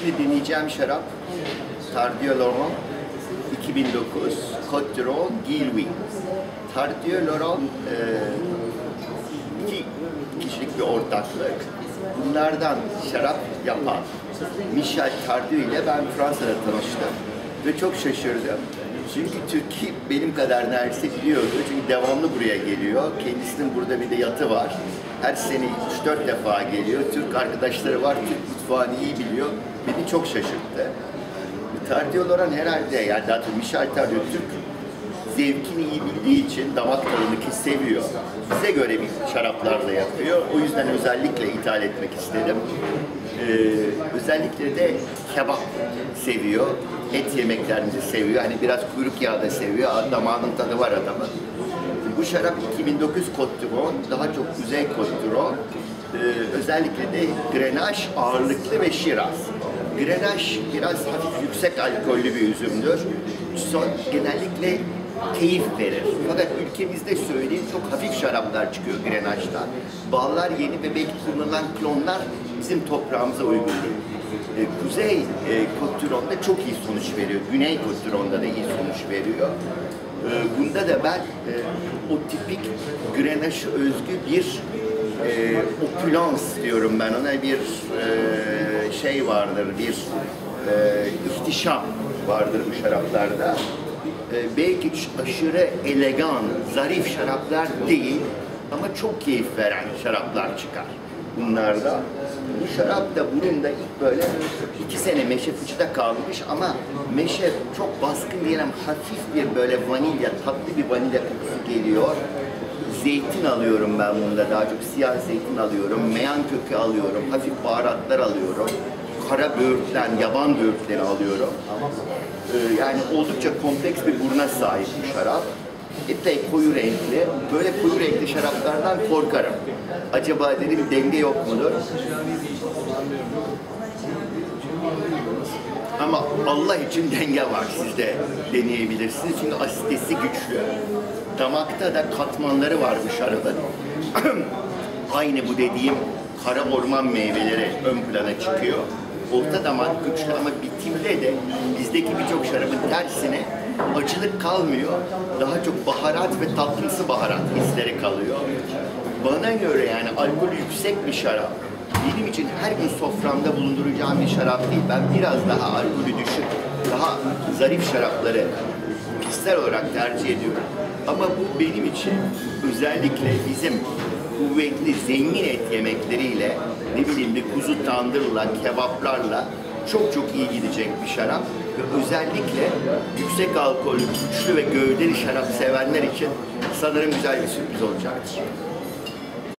Şimdi deneyeceğim şarap Tardieu Laurent 2009 Côte d'Iron Gilwy. Tardieu Laurent e, iki kişilik bir ortaklık. Bunlardan şarap yapan Michel Tardieu ile ben Fransa'da tanıştım ve çok şaşırdım. Çünkü Türkiye benim kadar neredeyse biliyordu. Çünkü devamlı buraya geliyor. Kendisinin burada bir de yatı var. Her sene 3-4 defa geliyor. Türk arkadaşları var. Türk mutfağını iyi biliyor. Beni çok şaşırttı. Tardieu Laurent herhalde yani zaten Michel Tardieu Türk zevkini iyi bildiği için damak tadını ki seviyor. Bize göre bir şaraplar da yapıyor. O yüzden özellikle ithal etmek istedim. Ee, özellikle de kebap seviyor. Et yemeklerini seviyor. Hani biraz kuyruk yağı da seviyor. Damağının tadı var adamın. Bu şarap 2009 Côte d'Iron, daha çok Kuzey Côte d'Iron. Ee, özellikle de Grenache ağırlıklı ve Shiraz. Grenache biraz hafif yüksek alkollü bir üzümdür. Son genellikle keyif verir. Fakat ülkemizde söyleyeyim çok hafif şaraplar çıkıyor Grenache'dan. Bağlar yeni ve belki kullanılan klonlar bizim toprağımıza uygun değil. Ee, Kuzey e, Côte d'Iron'da çok iyi sonuç veriyor. Güney Côte d'Iron'da da iyi sonuç veriyor. Ee, Bunda da ben e, o tipik Grenache özgü bir e, opulans diyorum ben ona bir e, şey vardır, bir e, ihtişam vardır bu şaraplarda. E, belki aşırı elegan, zarif şaraplar değil ama çok keyif veren şaraplar çıkar bunlarda. Bu şarap da bunun da ilk böyle iki sene meşe fıçıda kalmış ama meşe çok baskın ama hafif bir böyle vanilya, tatlı bir vanilya kokusu geliyor. Zeytin alıyorum ben bunda daha çok siyah zeytin alıyorum, meyan kökü alıyorum, hafif baharatlar alıyorum. Kara böğürtlen, yaban böğürtleri alıyorum. Ee, yani oldukça kompleks bir buruna sahip bir şarap. Epey koyu renkli. Böyle koyu renkli şaraplardan korkarım. Acaba dedim denge yok mudur? Ama Allah için denge var sizde deneyebilirsiniz çünkü asitesi güçlü. Damakta da katmanları var bu şarabın. Aynı bu dediğim kara orman meyveleri ön plana çıkıyor. Orta damak güçlü ama bitimde de bizdeki birçok şarabın tersine acılık kalmıyor. Daha çok baharat ve tatlımsı baharat hisleri kalıyor. Bana göre yani alkolü yüksek bir şarap benim için her gün soframda bulunduracağım bir şarap değil. Ben biraz daha alkolü düşük, daha zarif şarapları kişisel olarak tercih ediyorum. Ama bu benim için özellikle bizim kuvvetli, zengin et yemekleriyle, ne bileyim bir kuzu tandırla, kebaplarla çok çok iyi gidecek bir şarap. Ve özellikle yüksek alkollü, güçlü ve gövdeli şarap sevenler için sanırım güzel bir sürpriz olacaktır.